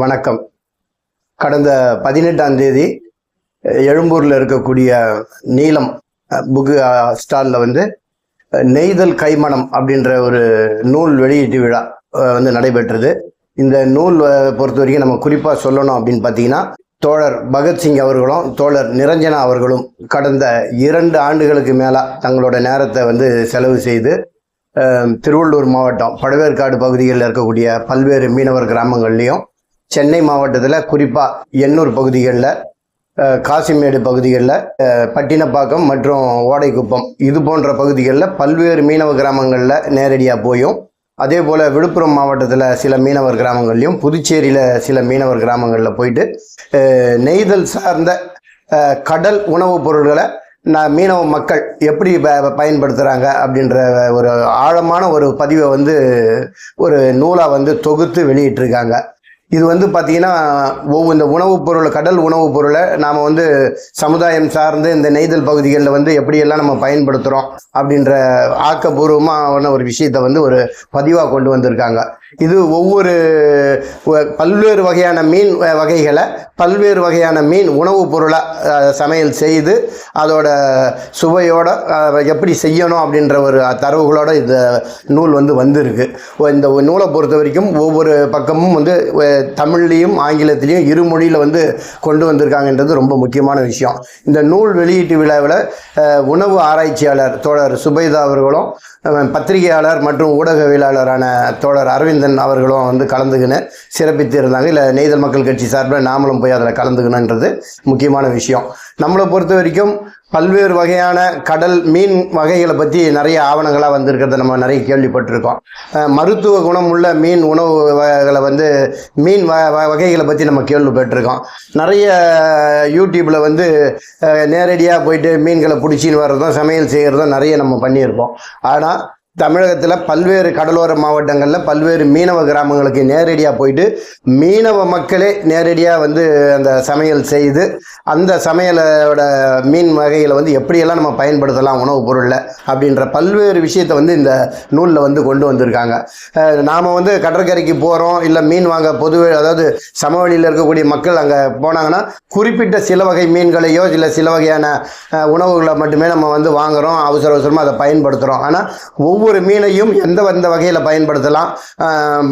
வணக்கம். கடந்த பதினெட்டாம் தேதி எழும்பூரில் இருக்கக்கூடிய நீலம் புக்கு ஸ்டாலில் வந்து நெய்தல் கைமணம் அப்படின்ற ஒரு நூல் வெளியீட்டு விழா வந்து நடைபெற்றது. இந்த நூல் பொறுத்த வரைக்கும் நம்ம குறிப்பாக சொல்லணும் அப்படின்னு பார்த்தீங்கன்னா தோழர் பகத்சிங் அவர்களும் தோழர் நிரஞ்சனா அவர்களும் கடந்த இரண்டு ஆண்டுகளுக்கு மேலே தங்களோட நேரத்தை வந்து செலவு செய்து திருவள்ளூர் மாவட்டம் பழவேற்காடு பகுதிகளில் இருக்கக்கூடிய பல்வேறு மீனவர் கிராமங்கள்லேயும் சென்னை மாவட்டத்தில் குறிப்பாக எண்ணூர் பகுதிகளில் காசிமேடு பகுதிகளில் பட்டினப்பாக்கம் மற்றும் ஓடைக்குப்பம் இது போன்ற பகுதிகளில் பல்வேறு மீனவ கிராமங்களில் நேரடியாக போயும். அதே போல் விழுப்புரம் மாவட்டத்தில் சில மீனவர் கிராமங்கள்லையும் புதுச்சேரியில் சில மீனவர் கிராமங்களில் போயிட்டு நெய்தல் சார்ந்த கடல் உணவுப் பொருள்களை நான் மீனவ மக்கள் எப்படி ப பயன்படுத்துகிறாங்க அப்படின்ற ஒரு ஆழமான ஒரு பதிவை வந்து ஒரு நூலாக வந்து தொகுத்து வெளியிட்டிருக்காங்க. இது வந்து பார்த்தீங்கன்னா ஒவ்வொரு இந்த உணவுப் பொருளை கடல் உணவுப் பொருளை நாம் வந்து சமுதாயம் சார்ந்து இந்த நெய்தல் பகுதிகளில் வந்து எப்படியெல்லாம் நம்ம பயன்படுத்துகிறோம் அப்படின்ற ஆக்கப்பூர்வமான ஒரு விஷயத்தை வந்து ஒரு பதிவாக கொண்டு வந்திருக்காங்க. இது ஒவ்வொரு பல்வேறு வகையான மீன் வகைகளை பல்வேறு வகையான மீன் உணவுப் பொருளாக சமையல் செய்து அதோட சுவையோட எப்படி செய்யணும் அப்படின்ற ஒரு தரவுகளோட இந்த நூல் வந்து வந்திருக்கு. இந்த நூலை பொறுத்த வரைக்கும் ஒவ்வொரு பக்கமும் வந்து தமிழ்லேயும் தமிழ்லையும் ஆங்கிலத்திலையும் இரு மொழியில் வந்து கொண்டு வந்திருக்காங்கன்றது ரொம்ப முக்கியமான விஷயம். இந்த நூல் வெளியீட்டு விழாவில் உணவு ஆராய்ச்சியாளர் தோழர் சுபைதா அவர்களும் பத்திரிகையாளர் மற்றும் ஊடகவியலாளரான தோழர் அரவிந்தன் அவர்களும் வந்து கலந்துக்கின்னு சிறப்பித்து இருந்தாங்க இல்லை நெய்தல் மக்கள் கட்சி சார்பில் நாமளும் போய் அதில் கலந்துக்கணுன்றது முக்கியமான விஷயம். நம்மளை பொறுத்த வரைக்கும் பல்வேறு வகையான கடல் மீன் வகைகளை பற்றி நிறைய ஆவணங்களாக வந்திருக்கிறத நம்ம நிறைய கேள்விப்பட்டிருக்கோம். மருத்துவ குணம் உள்ள மீன் உணவு வகைகளை வந்து மீன் வ வ- வகைகளை பற்றி நம்ம கேள்விப்பட்டிருக்கோம். நிறைய யூடியூப்பில் வந்து நேரடியாக போயிட்டு மீன்களை பிடிச்சின்னு வர்றதும் சமையல் செய்கிறதும் நிறைய நம்ம பண்ணியிருப்போம். ஆனால் தமிழகத்தில் பல்வேறு கடலோர மாவட்டங்களில் பல்வேறு மீனவ கிராமங்களுக்கு நேரடியாக போயிட்டு மீனவ மக்களே நேரடியாக வந்து அந்த சமையல் செய்து அந்த சமையலோட மீன் வகைகளை வந்து எப்படியெல்லாம் நம்ம பயன்படுத்தலாம் உணவுப் பொருளில் அப்படின்ற பல்வேறு விஷயத்தை வந்து இந்த நூலில் வந்து கொண்டு வந்திருக்காங்க. நாம் வந்து கடற்கரைக்கு போகிறோம் இல்லை மீன் வாங்க பொதுவே அதாவது சமவெளியில் இருக்கக்கூடிய மக்கள் அங்கே போனாங்கன்னா குறிப்பிட்ட சில வகை மீன்களையோ இல்லை சில வகையான உணவுகளை மட்டுமே நம்ம வந்து வாங்குகிறோம் அவசர அவசரமாக அதை பயன்படுத்துகிறோம் ஆனால் ஒவ்வொரு மீனையும் எந்த எந்த வகையில் பயன்படுத்தலாம்?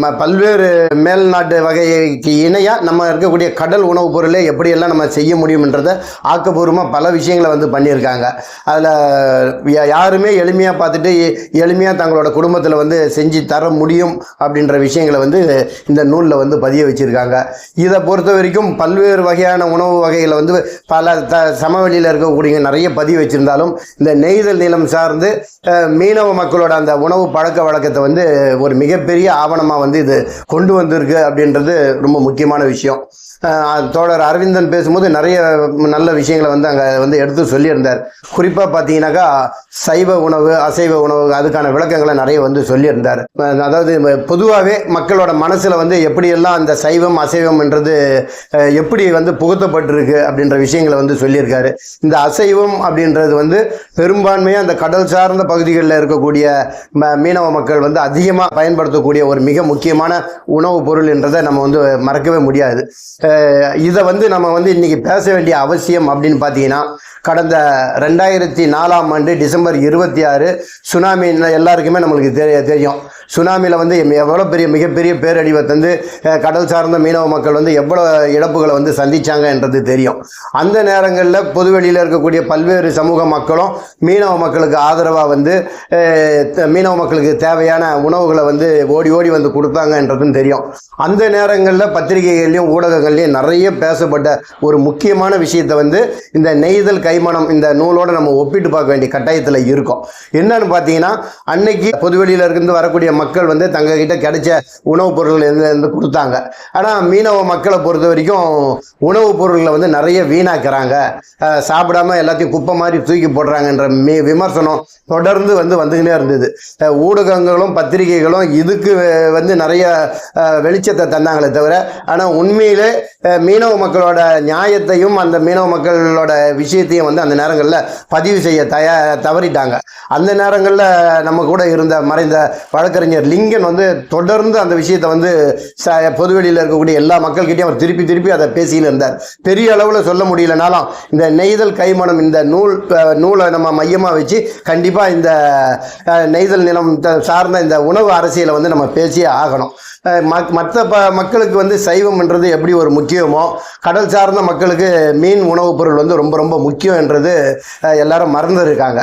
ம- பல்வேறு மேல்நாட்டு வகைக்கு இணையாக நம்ம இருக்கக்கூடிய கடல் உணவுப் பொருளை எப்படியெல்லாம் நம்ம செய்ய முடியும்ன்றதை ஆக்கப்பூர்வமாக பல விஷயங்களை வந்து பண்ணியிருக்காங்க. அதில் யாருமே எளிமையாக பார்த்துட்டு எளிமையாக தங்களோட குடும்பத்தில் வந்து செஞ்சு தர முடியும் அப்படின்ற விஷயங்களை வந்து இந்த நூலில் வந்து பதிய வச்சுருக்காங்க. இதை பொறுத்த வரைக்கும் பல்வேறு வகையான உணவு வகைகளை வந்து பல த சமவெளியில் இருக்கக்கூடிய நிறைய பதிவு வச்சுருந்தாலும் இந்த நெய்தல் நிலம் சார்ந்து மீனவ மக்களோட அந்த உணவு பழக்க வழக்கத்தை வந்து ஒரு மிகப்பெரிய ஆவணமாக வந்து இது கொண்டு வந்திருக்கு அப்படின்றது ரொம்ப முக்கியமான விஷயம். தோழர் அரவிந்தன் பேசும்போது நிறைய நல்ல விஷயங்களை வந்து அங்கே வந்து எடுத்து சொல்லியிருந்தார். குறிப்பாக பார்த்தீங்கன்னாக்கா சைவ உணவு அசைவ உணவு அதுக்கான விளக்கங்களை நிறைய வந்து சொல்லியிருந்தார். அதாவது பொதுவாகவே மக்களோட மனசில் வந்து எப்படியெல்லாம் அந்த சைவம் அசைவம்ன்றது எப்படி வந்து புகுத்தப்பட்டிருக்கு அப்படின்ற விஷயங்களை வந்து சொல்லியிருக்காரு. இந்த அசைவம் அப்படின்றது வந்து பெரும்பான்மையாக அந்த கடல் சார்ந்த பகுதிகளில் இருக்கக்கூடிய மீனவ மக்கள் வந்து அதிகமாக பயன்படுத்தக்கூடிய ஒரு மிக முக்கியமான உணவுப் பொருள் என்றதை நம்ம வந்து மறக்கவே முடியாது. இதை வந்து நம்ம வந்து இன்னைக்கு பேச வேண்டிய அவசியம் அப்படின்னு பார்த்தீங்கன்னா கடந்த ரெண்டாயிரத்தி நாலாம் ஆண்டு டிசம்பர் இருபத்தி ஆறு சுனாமி எல்லாருக்குமே நம்மளுக்கு தெரிய தெரியும். சுனாமியில் வந்து எவ்வளோ பெரிய மிகப்பெரிய பேரழிவை தந்து கடல் சார்ந்த மீனவ மக்கள் வந்து எவ்வளோ இழப்புகளை வந்து சந்திச்சாங்கன்றது தெரியும். அந்த நேரங்களில் பொதுவெளியில் இருக்கக்கூடிய பல்வேறு சமூக மக்களும் மீனவ மக்களுக்கு ஆதரவாக வந்து த- மீனவ மக்களுக்கு தேவையான உணவுகளை வந்து ஓடி ஓடி வந்து கொடுத்தாங்கன்றதும் தெரியும். அந்த நேரங்களில் பத்திரிகைகள்லையும் ஊடகங்கள்லையும் நிறைய பேசப்பட்ட ஒரு முக்கியமான விஷயத்தை வந்து இந்த நெய்தல் கைமணம் இந்த நூலோடு நம்ம ஒப்பிட்டு பார்க்க வேண்டிய கட்டாயத்தில் இருக்கும். என்னன்னு பார்த்தீங்கன்னா அன்னைக்கு பொதுவெளியில் இருந்து வரக்கூடிய மக்கள் வந்து தங்ககிட்ட கிடைச்ச உணவுப் பொருட்கள் இருந்து இருந்து கொடுத்தாங்க. ஆனால் மீனவ மக்களை பொறுத்த வரைக்கும் உணவுப் பொருட்களை வந்து நிறைய வீணாக்குறாங்க. சாப்பிடாம எல்லாத்தையும் குப்பை மாதிரி தூக்கி போடுறாங்கன்ற மீ விமர்சனம் தொடர்ந்து வந்து வந்துக்கினே இருந்தது. ஊடகங்களும் பத்திரிகைகளும் இதுக்கு வந்து நிறைய வெளிச்சத்தை தந்தாங்களே தவிர ஆனால் உண்மையிலே மீனவ மக்களோட நியாயத்தையும் அந்த மீனவ மக்களோட விஷயத்தையும் வந்து அந்த நேரங்களில் பதிவு செய்ய தயா தவறிட்டாங்க. அந்த நேரங்களில் நம்ம கூட இருந்த மறைந்த வழக்கறிஞர் லிங்கன் வந்து தொடர்ந்து அந்த விஷயத்தை வந்து ச பொதுவெளியில் இருக்கக்கூடிய எல்லா மக்கள்கிட்டையும் அவர் திருப்பி திருப்பி அதை பேசின்னு இருந்தார். பெரிய அளவில் சொல்ல முடியலனாலும் இந்த நெய்தல் கைமணம் இந்த நூல் நூலை நம்ம மையமாக வச்சு கண்டிப்பாக இந்த நெய்தல் நிலம் சார்ந்த இந்த உணவு அரசியலை வந்து நம்ம பேசியே ஆகணும். மற்ற ப மக்களுக்கு வந்து சைவம்ன்றது எப்படி ஒரு முக்கியமோ கடல் சார்ந்த மக்களுக்கு மீன் உணவுப் பொருள் வந்து ரொம்ப ரொம்ப முக்கியம் என்றது எல்லாரும் மறந்துருக்காங்க.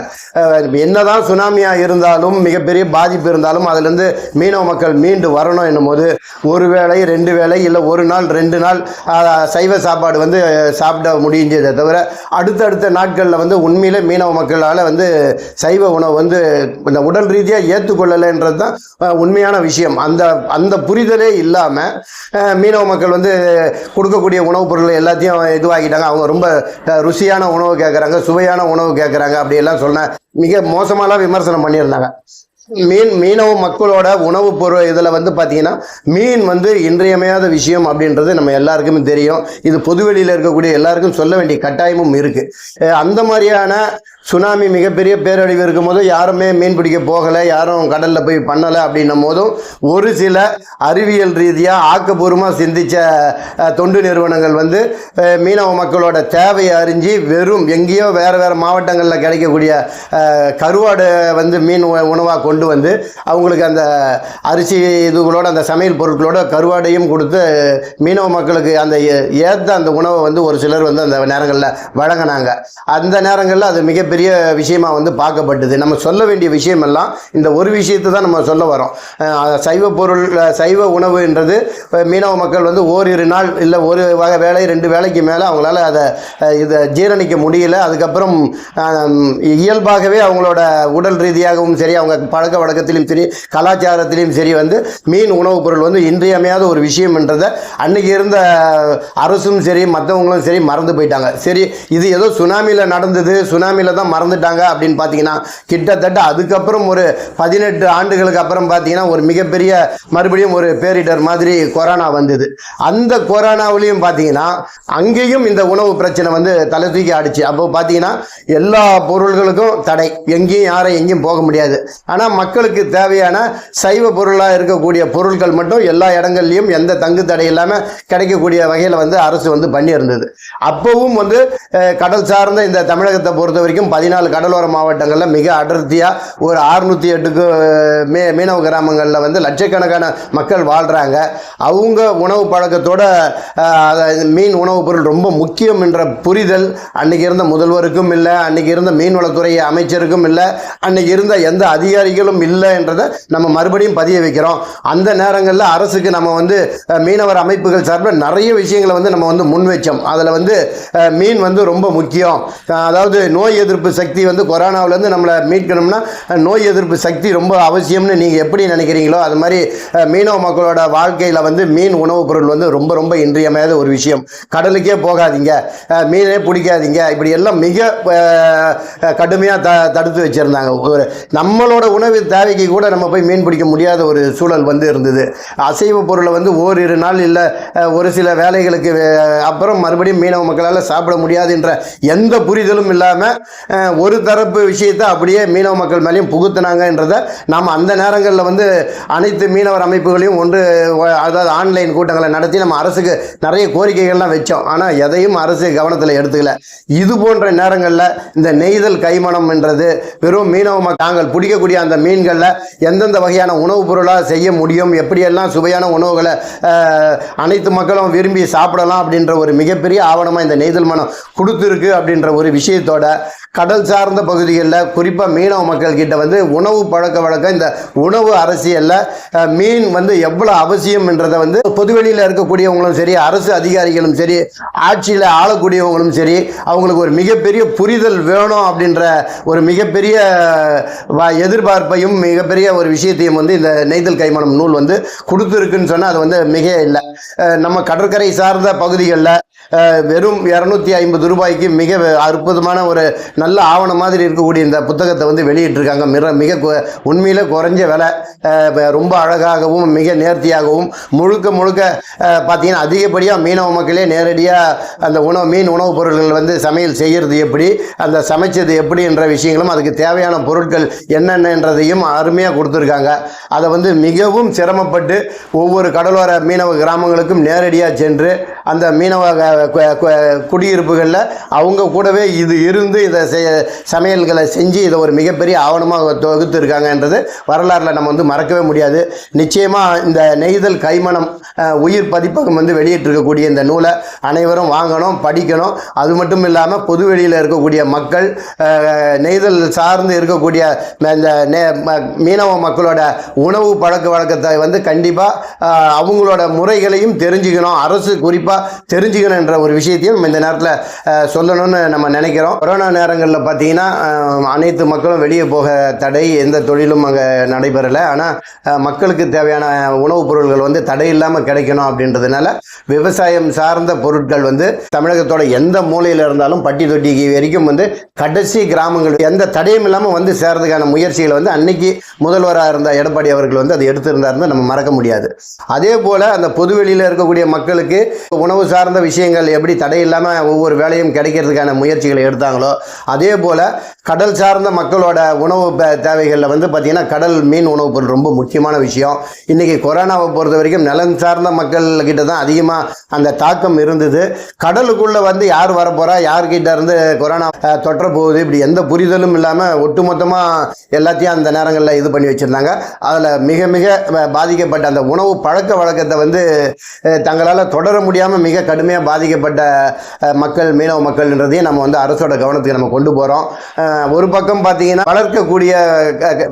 என்ன என்னதான் சுனாமியாக இருந்தாலும் மிகப்பெரிய பாதிப்பு இருந்தாலும் அதுலேருந்து மீனவ மக்கள் மீண்டு வரணும் என்னும் போது ஒரு வேளை ரெண்டு வேளை இல்லை ஒரு நாள் ரெண்டு நாள் சைவ சாப்பாடு வந்து சாப்பிட முடிஞ்சதை தவிர அடுத்தடுத்த நாட்களில் வந்து உண்மையிலே மீனவ மக்களால் வந்து சைவ உணவு வந்து இந்த உடல் ரீதியாக ஏற்றுக்கொள்ளலைன்றது தான் உண்மையான விஷயம். அந்த அந்த புரிதலே இல்லாமல் மீனவ மக்கள் வந்து கொடுக்கக்கூடிய உணவுப் பொருள் எல்லாத்தையும் இதுவாகிட்டாங்க அவங்க ரொம்ப ருசியான உணவு கேட்குறாங்க சுவையான உணவு கேட்குறாங்க அப்படியெல்லாம் சொன்ன மிக மோசமாலாம் விமர்சனம் பண்ணியிருந்தாங்க. மீன் மீனவ மக்களோட உணவுப் பொருள் இதில் வந்து பார்த்தீங்கன்னா மீன் வந்து இன்றியமையாத விஷயம் அப்படின்றது நம்ம எல்லாருக்குமே தெரியும். இது பொதுவெளியில் இருக்கக்கூடிய எல்லாருக்கும் சொல்ல வேண்டிய கட்டாயமும் இருக்குது அந்த மாதிரியான சுனாமி மிகப்பெரிய பேரழிவு இருக்கும்போது யாருமே மீன் பிடிக்க போகலை யாரும் கடலில் போய் பண்ணலை அப்படின்னும் போதும் ஒரு சில அறிவியல் ரீதியாக ஆக்கப்பூர்வமாக சிந்தித்த தொண்டு நிறுவனங்கள் வந்து மீனவ மக்களோட தேவையை அறிஞ்சு வெறும் எங்கேயோ வேறு வேறு மாவட்டங்களில் கிடைக்கக்கூடிய கருவாடு வந்து மீன் உணவாக கொண்டு வந்து அவங்களுக்கு அந்த அரிசி இதுகளோட அந்த சமையல் பொருட்களோட கருவாடையும் கொடுத்து மீனவ மக்களுக்கு அந்த ஏ- அந்த உணவை வந்து ஒரு சிலர் வந்து அந்த நேரங்களில் வழங்கினாங்க. அந்த நேரங்களில் அது மிகப்பெரிய பெரிய விஷயமா வந்து பார்க்கப்பட்டது. நம்ம சொல்ல வேண்டிய விஷயமெல்லாம் இந்த ஒரு விஷயத்தை தான் நம்ம சொல்ல வரோம் சைவ பொருள் சைவ உணவுன்றது மீனவ மக்கள் வந்து ஓரிரு நாள் இல்லை ஒரு வகை வேலை ரெண்டு வேலைக்கு மேலே அவங்களால அதை இதை ஜீரணிக்க முடியல. அதுக்கப்புறம் இயல்பாகவே அவங்களோட உடல் ரீதியாகவும் சரி அவங்க பழக்க வழக்கத்திலையும் சரி கலாச்சாரத்திலையும் சரி வந்து மீன் உணவுப் பொருள் வந்து இன்றியமையாத ஒரு விஷயம்ன்றதை அன்னைக்கு இருந்த அரசும் சரி மற்றவங்களும் சரி மறந்து போயிட்டாங்க. சரி இது ஏதோ சுனாமியில் நடந்தது சுனாமியில் தான் மறந்துட்டாங்க அப்படின்னு பார்த்தீங்கன்னா கிட்டத்தட்ட அதுக்கப்புறம் ஒரு பதினெட்டு ஆண்டுகளுக்கு அப்புறம் பார்த்தீங்கன்னா ஒரு மிகப்பெரிய மறுபடியும் ஒரு பேரிடர் மாதிரி கொரோனா வந்தது. அந்த கொரோனாவிலையும் பார்த்தீங்கன்னா அங்கேயும் இந்த உணவு பிரச்சனை வந்து தலை தூக்கி ஆடிச்சு. அப்போ பார்த்தீங்கன்னா எல்லா பொருள்களுக்கும் தடை. எங்கேயும் யாரும் எங்கேயும் போக முடியாது. ஆனால் மக்களுக்கு தேவையான சைவ பொருளாக இருக்கக்கூடிய பொருட்கள் மட்டும் எல்லா இடங்கள்லையும் எந்த தங்கு தடை இல்லாமல் கிடைக்கக்கூடிய வகையில் வந்து அரசு வந்து பண்ணியிருந்தது. அப்போவும் வந்து கடல் சார்ந்த இந்த தமிழகத்தை பொறுத்த வரைக்கும் பதினாலு கடலோர மாவட்டங்களில் மிக அடர்த்தியாக ஒரு அறுநூற்றி எட்டுக்கு மே மீனவ கிராமங்களில் வந்து லட்சக்கணக்கான மக்கள் வாழ்கிறாங்க அவங்க உணவு பழக்கத்தோட மீன் உணவுப் பொருள் ரொம்ப முக்கியம் என்ற புரிதல் அன்னைக்கு இருந்த முதல்வருக்கும் இல்லை அன்னைக்கு இருந்த மீன்வளத்துறை அமைச்சருக்கும் இல்லை அன்னைக்கு இருந்த எந்த அதிகாரிகளும் இல்லை என்றதை நம்ம மறுபடியும் பதிய வைக்கிறோம். அந்த நேரங்களில் அரசுக்கு நம்ம வந்து மீனவர் அமைப்புகள் சார்பில் நிறைய விஷயங்களை வந்து நம்ம வந்து முன் வச்சோம். அதில் வந்து மீன் வந்து ரொம்ப முக்கியம். அதாவது நோய் எதிர்ப்பு சக்தி வந்து கொரோனாவிலேருந்து நம்மளை மீட்கணும்னா நோய் எதிர்ப்பு சக்தி ரொம்ப அவசியம்னு நீங்கள் எப்படி நினைக்கிறீங்களோ அது மாதிரி மீனவ மக்களோட வாழ்க்கையில் வந்து மீன் உணவுப் பொருள் வந்து ரொம்ப ரொம்ப இன்றியமையாத ஒரு விஷயம். கடலுக்கே போகாதீங்க. மீனே பிடிக்காதீங்க. இப்படி எல்லாம் மிக கடுமையாக த தடுத்து வச்சுருந்தாங்க. ஒரு நம்மளோட உணவு தேவைக்கு கூட நம்ம போய் மீன் பிடிக்க முடியாத ஒரு சூழல் வந்து இருந்தது. அசைவ பொருளை வந்து ஓரிரு நாள் இல்லை ஒரு சில வேலைகளுக்கு அப்புறம் மறுபடியும் மீனவ மக்களால் சாப்பிட முடியாதுன்ற எந்த புரிதலும் இல்லாமல் ஒரு தரப்பு விஷயத்தை அப்படியே மீனவ மக்கள் மேலேயும் புகுத்தினாங்கன்றதை நாம் அந்த நேரங்களில் வந்து அனைத்து மீனவர் அமைப்புகளையும் ஒன்று அதாவது ஆன்லைன் கூட்டங்களை நடத்தி நம்ம அரசுக்கு நிறைய கோரிக்கைகள்லாம் வச்சோம். ஆனால் எதையும் அரசு கவனத்தில் எடுத்துக்கல. இது போன்ற நேரங்களில் இந்த நெய்தல் கைமணம் என்றது வெறும் மீனவ மக்கள் தாங்கள் பிடிக்கக்கூடிய அந்த மீன்களில் எந்தெந்த வகையான உணவுப் பொருளாக செய்ய முடியும் எப்படியெல்லாம் சுவையான உணவுகளை அனைத்து மக்களும் விரும்பி சாப்பிடலாம் அப்படின்ற ஒரு மிகப்பெரிய ஆவணமாக இந்த நெய்தல் மனம் கொடுத்துருக்கு அப்படின்ற ஒரு விஷயத்தோட கடல் சார்ந்த பகுதிகளில் குறிப்பாக மீனவ மக்கள்கிட்ட வந்து உணவு பழக்க வழக்கம் இந்த உணவு அரசியலில் மீன் வந்து எவ்வளோ அவசியம் என்றதை வந்து பொதுவெளியில் இருக்கக்கூடியவங்களும் சரி அரசு அதிகாரிகளும் சரி ஆட்சியில் ஆளக்கூடியவங்களும் சரி அவங்களுக்கு ஒரு மிகப்பெரிய புரிதல் வேணும் அப்படின்ற ஒரு மிகப்பெரிய வ- எதிர்பார்ப்பையும் மிகப்பெரிய ஒரு விஷயத்தையும் வந்து இந்த நெய்தல் கைமணம் நூல் வந்து கொடுத்துருக்குன்னு சொன்னால் அது வந்து மிக இல்லை நம்ம கடற்கரை சார்ந்த பகுதிகளில் வெறும் இரநூத்தி ஐம்பது ரூபாய்க்கு மிக அற்புதமான ஒரு நல்ல ஆவணம் மாதிரி இருக்கக்கூடிய இந்த புத்தகத்தை வந்து வெளியிட்டிருக்காங்க. மிக மிக உண்மையில் குறைஞ்ச விலை. ரொம்ப அழகாகவும் மிக நேர்த்தியாகவும் முழுக்க முழுக்க பார்த்தீங்கன்னா அதிகப்படியாக மீனவ மக்களே நேரடியாக அந்த உணவு மீன் உணவுப் பொருட்கள் வந்து சமையல் செய்கிறது எப்படி அந்த சமைச்சது எப்படி என்ற விஷயங்களும் அதுக்கு தேவையான பொருட்கள் என்னென்னன்றதையும் அருமையாக கொடுத்துருக்காங்க. அதை வந்து மிகவும் சிரமப்பட்டு ஒவ்வொரு கடலோர மீனவ கிராமங்களுக்கும் நேரடியாக சென்று அந்த மீனவ குடியிருப்புகளில் அவங்க கூடவே இது இருந்து இதை செய்ய சமையல்களை செஞ்சு இதை ஒரு மிகப்பெரிய ஆவணமாக தொகுத்து இருக்காங்கன்றது வரலாறில் நம்ம வந்து மறக்கவே முடியாது. நிச்சயமாக இந்த நெய்தல் கைமணம் உயிர் பதிப்பகம் வந்து வெளியிட்டிருக்கக்கூடிய இந்த நூலை அனைவரும் வாங்கணும் படிக்கணும். அது மட்டும் இல்லாமல் பொதுவெளியில் இருக்கக்கூடிய மக்கள் நெய்தல் சார்ந்து இருக்கக்கூடிய இந்த நே- ம- மீனவ மக்களோட உணவு பழக்க வழக்கத்தை வந்து கண்டிப்பாக அவங்களோட முறைகளையும் தெரிஞ்சுக்கணும். அரசு குறிப்பாக தெரிஞ்சுக்கணும் என்ற ஒரு விஷயத்தையும் நம்ம இந்த நேரத்தில் சொல்லணும்னு நம்ம நினைக்கிறோம். கொரோனா நேரங்களில் பார்த்தீங்கன்னா அனைத்து மக்களும் வெளியே போக தடை எந்த தொழிலும் அங்கே நடைபெறலை. ஆனால் மக்களுக்கு தேவையான உணவுப் பொருட்கள் வந்து தடை இல்லாமல் கிடைக்கணும் அப்படின்றதுனால விவசாயம் சார்ந்த பொருட்கள் வந்து தமிழகத்தோட எந்த மூலையில் இருந்தாலும் பட்டி தொட்டிக்கு வரைக்கும் வந்து கடைசி கிராமங்கள் எந்த தடையும் இல்லாமல் வந்து சேர்றதுக்கான முயற்சிகளை வந்து அன்னைக்கு முதல்வராக இருந்த எடப்பாடி அவர்கள் வந்து அதை எடுத்திருந்தாருன்னு நம்ம மறக்க முடியாது. அதே போல் அந்த பொதுவெளியில் இருக்கக்கூடிய மக்களுக்கு உணவு சார்ந்த விஷயங்கள் எப்படி தடை இல்லாமல் ஒவ்வொரு வேலையும் கிடைக்கிறதுக்கான முயற்சிகளை எடுத்தாங்களோ அதே போல் கடல் சார்ந்த மக்களோட உணவு தேவைகளில் வந்து பார்த்திங்கன்னா கடல் மீன் உணவுப் பொருள் ரொம்ப முக்கியமான விஷயம். இன்றைக்கி கொரோனாவை பொறுத்த வரைக்கும் நலன் சார்ந்த மக்கள்கிட்ட தான் அதிகமாக அந்த தாக்கம் இருந்தது. கடலுக்குள்ளே வந்து யார் வரப்போகிறா யார்கிட்ட இருந்து கொரோனா தொற்ற போகுது இப்படி எந்த புரிதலும் இல்லாமல் ஒட்டுமொத்தமாக எல்லாத்தையும் அந்த நேரங்களில் இது பண்ணி வச்சுருந்தாங்க. அதில் மிக மிக வ- பாதிக்கப்பட்ட அந்த உணவு பழக்க வழக்கத்தை வந்து தங்களால் தொடர முடியாமல் மிக கடுமையாக பாதிக்கப்பட்ட மக்கள் மீனவ மக்கள்ன்றதையும் நம்ம வந்து அரசோட கவனத்துக்கு நம்ம கொண்டு போகிறோம் ஒரு பக்கம் பார்த்தீங்கன்னா வளர்க்கக்கூடிய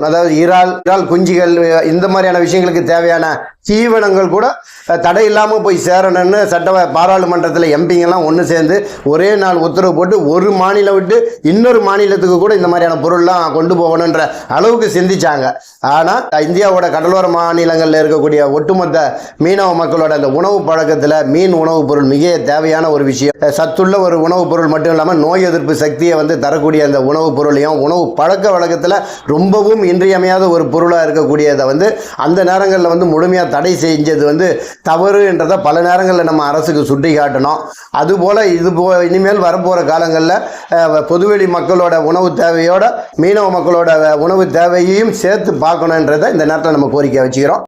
அதாவது இறால் இறால் குஞ்சுகள் இந்த மாதிரியான விஷயங்களுக்கு தேவையான தீவனங்கள் கூட தடை இல்லாமல் போய் சேரணும்னு சட்ட பாராளுமன்றத்தில் எம்பிங்கெல்லாம் ஒன்று சேர்ந்து ஒரே நாள் உத்தரவு போட்டு ஒரு மாநிலம் விட்டு இன்னொரு மாநிலத்துக்கு கூட இந்த மாதிரியான பொருள்லாம் கொண்டு போகணுன்ற அளவுக்கு சிந்திச்சாங்க. ஆனால் இந்தியாவோட கடலோர மாநிலங்களில் இருக்கக்கூடிய ஒட்டுமொத்த மீனவ மக்களோட அந்த உணவு பழக்கத்தில் மீன் உணவுப் பொருள் மிக தேவையான ஒரு விஷயம். சத்துள்ள ஒரு உணவுப் பொருள் மட்டும் இல்லாமல் நோய் எதிர்ப்பு சக்தியை வந்து தரக்கூடிய அந்த உணவுப் பொருளையும் உணவு பழக்க வழக்கத்தில் ரொம்பவும் இன்றியமையாத ஒரு பொருளாக இருக்கக்கூடியதை வந்து அந்த நேரங்களில் வந்து முழுமையாக தடை செஞ்சது வந்து தவறு என்றதை பல நேரங்களில் நம்ம அரசுக்கு சுட்டி காட்டணும் அதுபோல் இது போ இனிமேல் வரப்போகிற காலங்களில் பொதுவெளி மக்களோட உணவு தேவையோட மீனவ மக்களோட உணவு தேவையையும் சேர்த்து பார்க்கணுன்றதை இந்த நேரத்தில் நம்ம கோரிக்கை வச்சுக்கிறோம்.